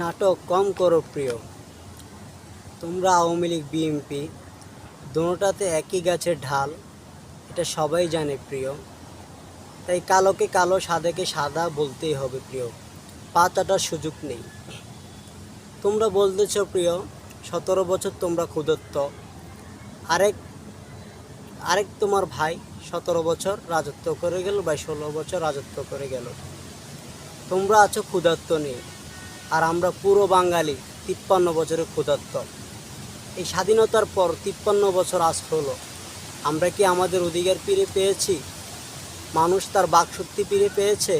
নাটক কম করো প্রিয়। তোমরা আওয়ামী লীগ, বিএনপি, দোনোটাতে একই গাছের ঢাল, এটা সবাই জানে প্রিয়। তাই কালোকে কালো, সাদাকে সাদা বলতেই হবে প্রিয়। পাতাটার সুযোগ নেই। তোমরা বলতেছ প্রিয়, সতেরো বছর তোমরা ক্ষুদত্ত আরেক আরেক তোমার ভাই সতেরো বছর রাজত্ব করে গেল, বা ষোলো বছর রাজত্ব করে গেল। তোমরা আছো ক্ষুধার্ত নেই আর আমরা পুরো বাঙালি, তিপ্পান্ন বছরের ক্ষুধার্ত। এই স্বাধীনতার পর তিপ্পান্ন বছর আজ হলো। আমরা কি আমাদের অধিকার ফিরে পেয়েছি? মানুষ তার বাকশক্তি ফিরে পেয়েছে?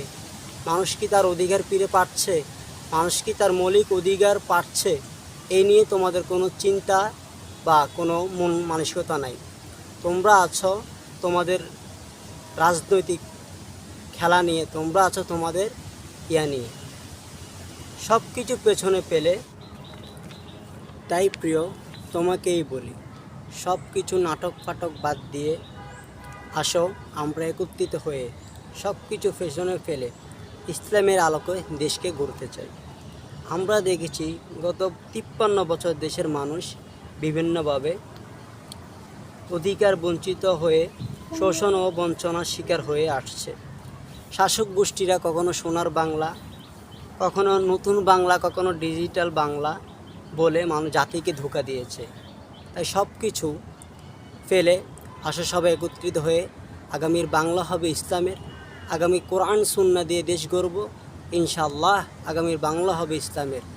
মানুষ কি তার অধিকার ফিরে পাচ্ছে? মানুষ কি তার মৌলিক অধিকার পাচ্ছে? এই নিয়ে তোমাদের কোনো চিন্তা বা কোনো মন মানসিকতা নাই। তোমরা আছো তোমাদের রাজনৈতিক খেলা নিয়ে, তোমরা আছো তোমাদের ইয়া নিয়ে। সব কিছু পেছনে পেলে, তাই প্রিয়, তোমাকেই বলি, সব কিছু নাটক ফাটক বাদ দিয়ে আসো, আমরা একত্রিত হয়ে সব কিছু পেছনে ফেলে ইসলামের আলোকে দেশকে গড়তে চাই। আমরা দেখেছি গত তিপ্পান্ন বছর দেশের মানুষ বিভিন্নভাবে অধিকার বঞ্চিত হয়ে শোষণ ও বঞ্চনার শিকার হয়ে আসছে। শাসক গোষ্ঠীরা কখনো সোনার বাংলা কখনো নতুন বাংলা, কখনো ডিজিটাল বাংলা বলে মানুষ জাতিকে ধোকা দিয়েছে। তাই সব কিছু ফেলে আসা সবাই একত্রিত হয়ে আগামীর বাংলা হবে ইসলামের। আগামী কোরআন, সুন্না দিয়ে দেশ গড়ব। ইনশাল্লাহ আগামীর বাংলা হবে ইসলামের।